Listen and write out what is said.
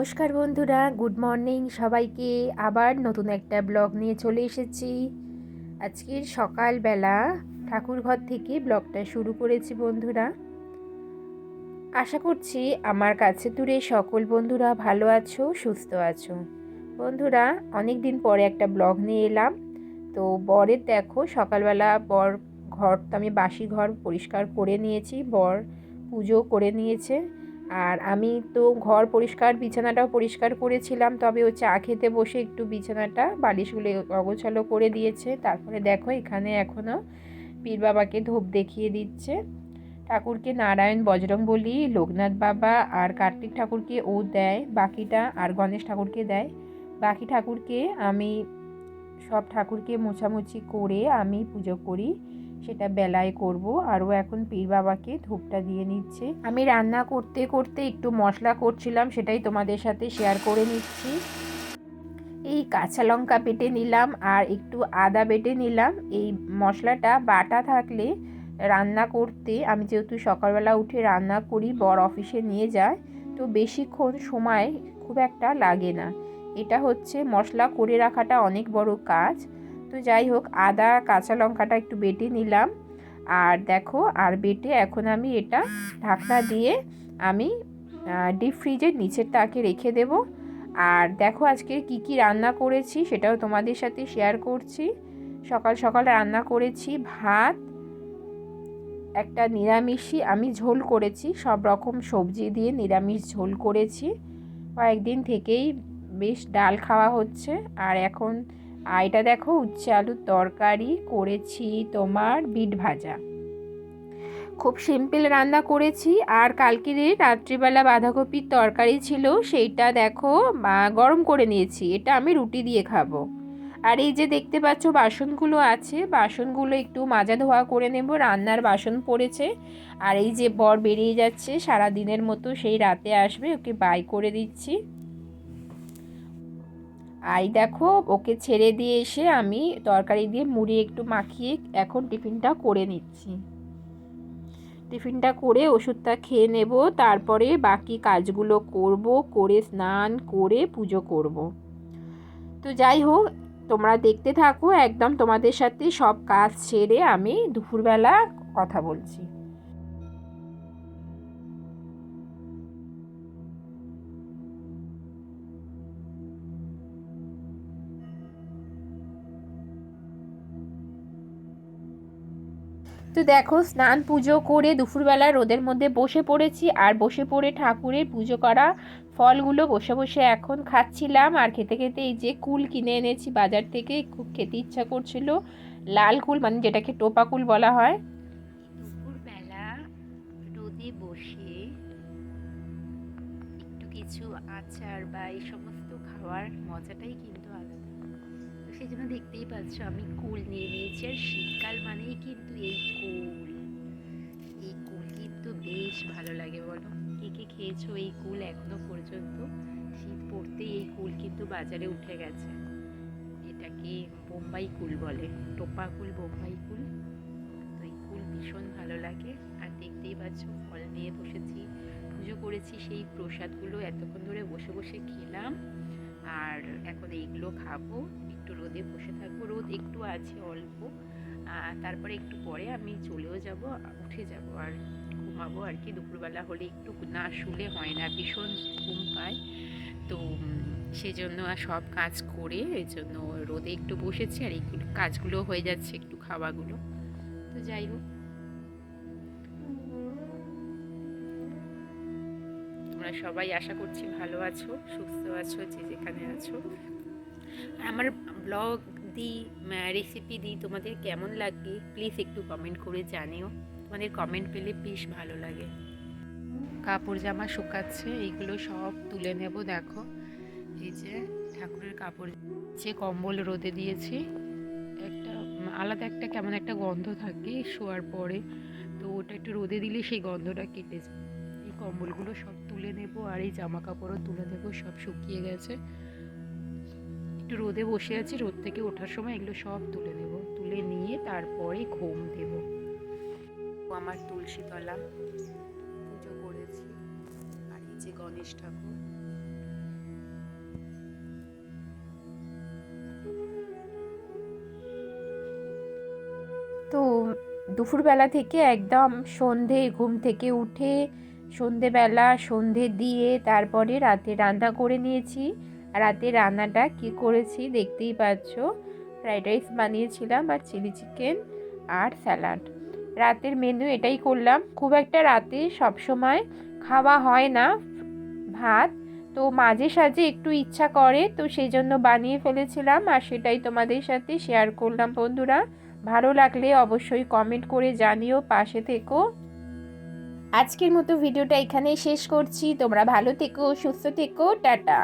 নমস্কার বন্ধুরা, good morning সবাইকে। আবার নতুন একটা ব্লগ নিয়ে চলে এসেছি। আজকের সকালবেলা ঠাকুরঘর থেকে ব্লগটা শুরু করেছি বন্ধুরা। আশা করছি আমার কাছে দূরে সকল বন্ধুরা ভালো আছো, সুস্থ আছো। বন্ধুরা অনেক দিন পরে একটা ব্লগ নিয়ে এলাম। তো বরের দেখো, সকালবেলা বর ঘর তো আমি বাসি ঘর পরিষ্কার করে নিয়েছি। বর পুজো করে নিয়েছে। আর আমি তো ঘর পরিষ্কার, বিছানাটাও পরিষ্কার করেছিলাম, তবে ও চা খেতে বসে একটু বিছানাটা, বালিশগুলো অগোছালো করে দিয়েছে। তারপরে দেখো এখানে এখনও পীর বাবাকে ধূপ দেখিয়ে দিচ্ছে। ঠাকুরকে নারায়ণ বজরং বলি, লোকনাথ বাবা আর কার্তিক ঠাকুরকে ও দেয়, বাকিটা আর গণেশ ঠাকুরকে দেয়। বাকি ঠাকুরকে আমি, সব ঠাকুরকে মোছামুছি করে আমি পুজো করি। সেটা বেলায় করব। আরও এখন পীর বাবাকে ধূপটা দিয়ে নিচ্ছে। আমি রান্না করতে করতে একটু মশলা করছিলাম, সেটাই তোমাদের সাথে শেয়ার করে নিচ্ছি। এই কাঁচা লঙ্কা বেটে নিলাম আর একটু আদা বেটে নিলাম। এই মশলাটা বাটা থাকলে রান্না করতে, আমি যেহেতু সকালবেলা উঠে রান্না করি, বর অফিসে নিয়ে যায়, তো বেশিক্ষণ সময় খুব একটা লাগে না। এটা হচ্ছে মশলা করে রাখাটা অনেক বড় কাজ। তো যাই হোক, আদা, কাঁচা লঙ্কাটা একটু বেটে নিলাম। আর দেখো, আর বেটে এখন আমি এটা ঢাকনা দিয়ে আমি ডিপ ফ্রিজের নিচের তাকে রেখে দেব। আর দেখো আজকে কি কি রান্না করেছি, সেটাও তোমাদের সাথে শেয়ার করছি। সকাল সকাল রান্না করেছি ভাত, একটা নিরামিষই আমি ঝোল করেছি, সব রকম সবজি দিয়ে নিরামিষ ঝোল করেছি। কয়েকদিন থেকেই বেশ ডাল খাওয়া হচ্ছে, আর এখন আর এটা দেখো উচ্ছে আলুর তরকারি করেছি তোমার বিট ভাজা। খুব সিম্পল রান্না করেছি আর কালকের রাত্রিবেলা বাঁধাকপির তরকারি ছিল সেইটা দেখো গরম করে নিয়েছি, এটা আমি রুটি দিয়ে খাব। আর এই যে দেখতে পাচ্ছ বাসনগুলো আছে, বাসনগুলো একটু মাজা ধোয়া করে নেব, রান্নার বাসন পড়েছে। আর এই যে বর বেরিয়ে যাচ্ছে সারা দিনের মতো সেই রাতে আসবে, ওকে বাই করে দিচ্ছি। আই দেখো, ওকে ছেড়ে দিয়ে এসে আমি তরকারি দিয়ে মুড়ি একটু মাখিয়ে এখন টিফিনটা করে নিচ্ছি। টিফিনটা করে ওষুধটা খেয়ে নেব, তারপরে বাকি কাজগুলো করব, করে স্নান করে পুজো করব। তো যাই হোক, তোমরা দেখতে থাকো, একদম তোমাদের সাথে সব কাজ ছেড়ে আমি দুপুরবেলা কথা বলছি। তো দেখো, স্নান পুজো করে দুপুরবেলা রোদের মধ্যে বসে পড়েছি আর বসে পড়ে ঠাকুরের পুজো করা ফলগুলো বসে বসে এখন খাচ্ছিলাম আর খেতে খেতে এই যে কুল কিনে এনেছি বাজার থেকে, খুব খেতে ইচ্ছা করছিল। লাল কুল মানে যেটাকে টোপা কুল বলা হয়। দুপুরবেলা রোদে বসে একটু কিছু আচার বা এই সমস্ত খাওয়ার মজাটাই কিন্তু জন্য দেখতেই পাচ্ছ, আমি কুল নিয়ে নিয়েছি। আর শীতকাল মানেই কিন্তু এই কুল। এই কুল কিন্তু বেশ ভালো লাগে, বলো। কে কে খেয়েছো এই কুল এখনও পর্যন্ত? শীত পড়তেই এই কুল কিন্তু বাজারে উঠে গেছে। এটাকে বোম্বাই কুল বলে, টোপা কুল, বোম্বাই কুল। তো এই কুল ভীষণ ভালো লাগে। আর দেখতেই পাচ্ছ, ফল নিয়ে বসেছি, পুজো করেছি, সেই প্রসাদগুলো এতক্ষণ ধরে বসে বসে খেলাম। আর এখন এইগুলো খাব। একটু রোদে বসে থাকব। রোদ একটু আছে, অল্প। তারপরে একটু পরে আমি চলেও যাব, উঠে যাব আর ঘুমাবো আর কি। দুপুরবেলা হলে একটু না শুলে হয় না, ভীষণ ঘুম পায়। তো সেজন্য সব কাজ করে এই জন্য রোদে একটু বসেছি আর এইগুলো কাজগুলো হয়ে যাচ্ছে একটু খাওয়াগুলো। তো যাই হোক। তোমরা সবাই আশা করছি ভালো আছো, সুস্থ আছো, যে যেখানে আছো। আমার ব্লগ দিই রেসিপি দিই তোমাদের কেমন লাগে? প্লিজ একটু কমেন্ট করে জানিও। তোমাদের কমেন্ট পেলে বেশ ভালো লাগে। কাপড় জামা শুকাচ্ছে, এইগুলো সব তুলে নেব, দেখো। এই যে ঠাকুরের কাপড় যে কম্বল রোদে দিয়েছি। একটা, আলাদা একটা কেমন একটা গন্ধ থাকে শোয়ার পরে। তো ওটা একটু রোদে দিলে সেই গন্ধটা কেটে যায়। কম্বলগুলো সব তুলে নেব আর এই জামা কাপড়ও তুলে দেবো, সব শুকিয়ে গেছে। একটু রোদে বসে আছি, রোদ থেকে ওঠার সময় এগুলো সব তুলে নেব, তুলে নিয়ে তারপরে ঘুম দেব। আমার তুলসী তলা পুজো করেছি। আর এই যে গণেশ ঠাকুর। তো দুপুরবেলা থেকে একদম সন্ধে ঘুম থেকে উঠে সন্ধেবেলা, সন্ধে দিয়ে তারপরে রাতে রান্না করে নিয়েছি। রাতে রান্নাটা কি করেছি দেখতেই পাচ্ছ। ফ্রাইড রাইস বানিয়েছিলাম আর চিলি চিকেন আর স্যালাড। রাতের মেনু এটাই করলাম। খুব একটা রাতে সবসময় খাওয়া হয় না ভাত। তো মাঝে সাঝে একটু ইচ্ছা করে, তো সেই জন্য বানিয়ে ফেলেছিলাম। আর সেটাই তোমাদের সাথে শেয়ার করলাম বন্ধুরা। ভালো লাগলে অবশ্যই কমেন্ট করে জানিও, পাশে থেকো। আজকের মতো ভিডিওটা এখানেই শেষ করছি। তোমরা ভালো থেকো সুস্থ থেকো টাটা।